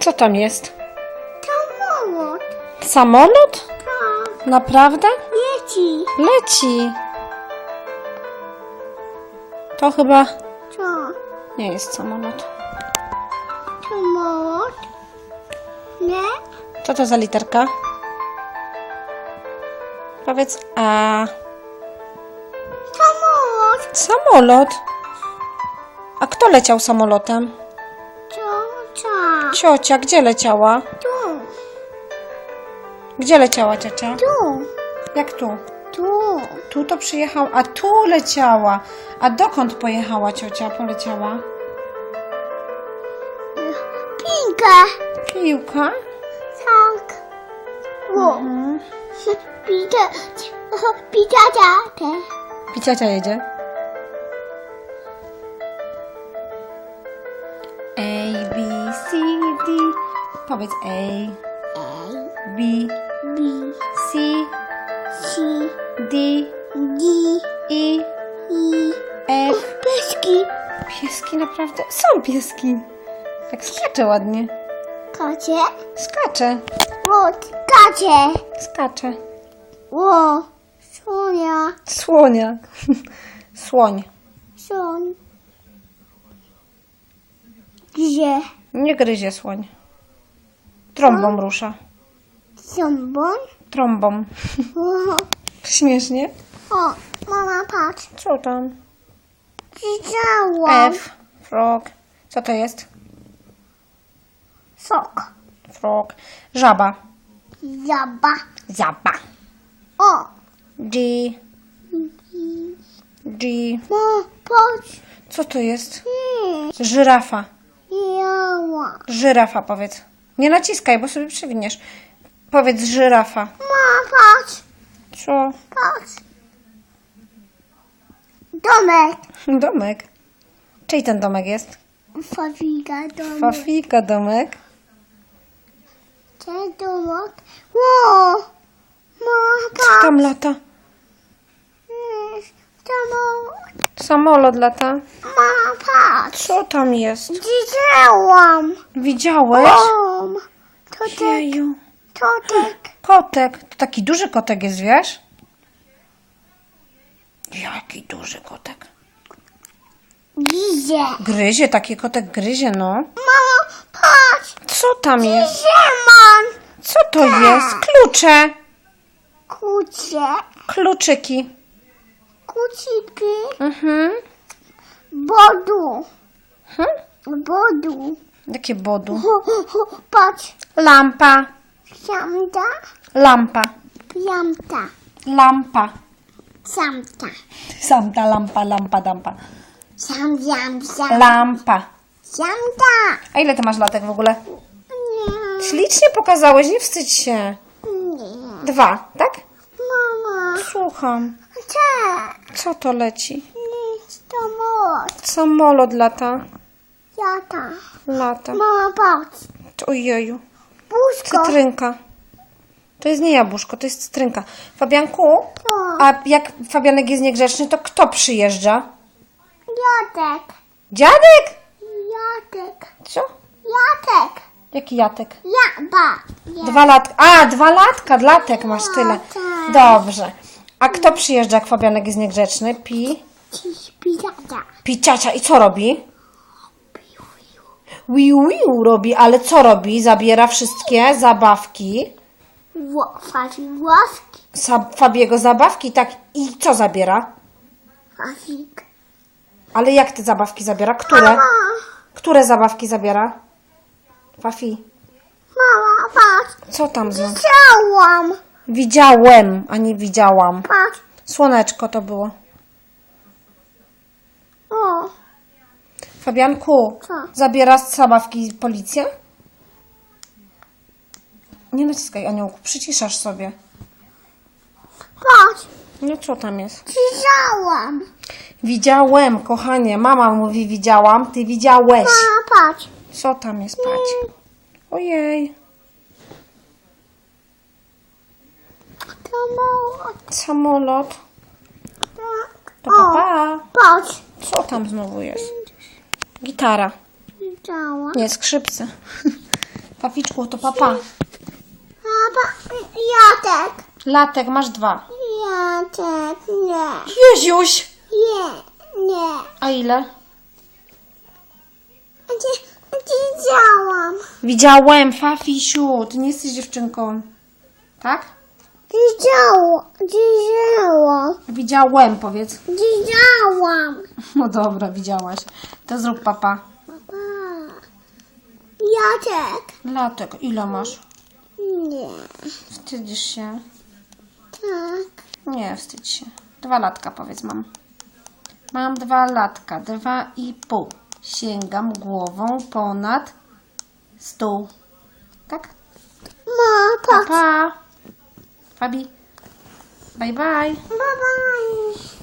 Co tam jest? Samolot. Samolot? Tak. Naprawdę? Leci. Leci. To chyba Co? nie jest samolot. Samolot. Nie? Co to za literka? Powiedz A. Samolot. Samolot. A kto leciał samolotem? Ciocia. Gdzie leciała? Tu. Gdzie leciała ciocia? Tu. Jak tu? Tu. Tu to przyjechała, a tu leciała. A dokąd pojechała ciocia? Poleciała? Pinkę. Piłka? Tak. Ło. Mhm. Pita. Pita tatę. I ciocia jedzie. Powiedz A, A. B, B. C, C. D, D. E, I. F. Pieski. Pieski naprawdę? Są pieski. Tak skacze ładnie. Kocie. Skacze. Łód. Kacie. Skacze. Ło. Sonia. Słonia. Słoń. Son. Gdzie? Nie gryzie słoń. Trąbą rusza. Zombon. Trąbą. O. Śmiesznie. O. Mama patrz. Co tam? Widziałam. F. Frog. Co to jest? Sok. Frog. Żaba. Zaba. Zaba. O. G. G. Mo. Patrz. Co to jest? Żyrafa. Jała. Żyrafa powiedz. Nie naciskaj, bo sobie przewiniesz. Powiedz żyrafa. Ma patrz. Co? Patrz. Domek. Domek. Czyj ten domek jest? Fafika domek. Fafika domek. Ten domek. Ło. Ma patrz. tam lata? Samolot lata. Ma patrz. Co tam jest? Widziałam. Widziałeś? Om. To tak. Jeju. Tak. Kotek. To taki duży kotek jest, wiesz? Jaki duży kotek. Widzę. Gryzie, taki kotek gryzie, no. Mamo, patrz. Co tam jest? Ziemon. Co to jest? Klucze. Kucie. Kluczyki. Kuciki. Mhm. Bodu. Hm? Bodu. Jakie bodu? Patrz. Lampa. Siamta. Lampa. Jamta. Lampa. Samta. Samta, lampa, lampa, dampa. Siam, siam, siam. Lampa. Siamta. A ile ty masz latek w ogóle? Nie. Ślicznie pokazałeś, nie wstydź się. Nie. Dwa, tak? Mama. Słucham. Co to leci? Nic to moc. Samolot lata. Jata. Lata. Mama, patrz. Ojeju. Puszko. Cytrynka. To jest nie jabłuszko, to jest cytrynka. Fabianku, a jak Fabianek jest niegrzeczny, to kto przyjeżdża? Jadek. Dziadek? Jadek. Co? Jadek. Jaki jatek? Jaba. Dwa latka. A, dwa latka, latek masz tyle. Dobrze. A kto przyjeżdża, jak Fabianek jest niegrzeczny? Pi? Dziś pijada. I co robi? Wiu, wiu robi, ale co robi? Zabiera wszystkie zabawki. Fazi łaski. Sa- Fabiego zabawki, tak. I co zabiera? Fazik. Ale jak te zabawki zabiera? Które? Mama. Które zabawki zabiera? Fafi, Mama, patrz. co tam znowu? Chciałam. Widziałem, a nie widziałam. Patrz. Słoneczko to było. O. Fabianku, Co? zabiera z zabawki policja? Nie naciskaj, aniołku, przyciszasz sobie. Patrz. No co tam jest? Chciałam. Widziałem, kochanie. Mama mówi widziałam, ty widziałeś. Mama, patrz. Co tam jest? Patrz. Ojej, Mało. samolot. Tak. To papa. Patrz. Co tam znowu jest? Gitara. Widziałam. Nie, skrzypce. Paficzku, to papa. Papa, Jacek. Latek, masz dwa. Jacek, nie. Jeziuś! Nie, nie. A ile? Gdzie, gdzie działam? Widziałem, Fafisiu, ty nie jesteś dziewczynką. Tak? Gdzie działam? Widziałem, powiedz. Gdzie działam? No dobra, widziałaś. To zrób papa. Papa. Jacek. Latek, ile masz? Nie. Wstydzisz się? Tak. Nie, wstydź się. Dwa latka, powiedz mam. Mam dwa latka, dwa i pół. Sięgam głową ponad stół. Tak? Ma, pa. Fabi. Bye, bye. Bye bye.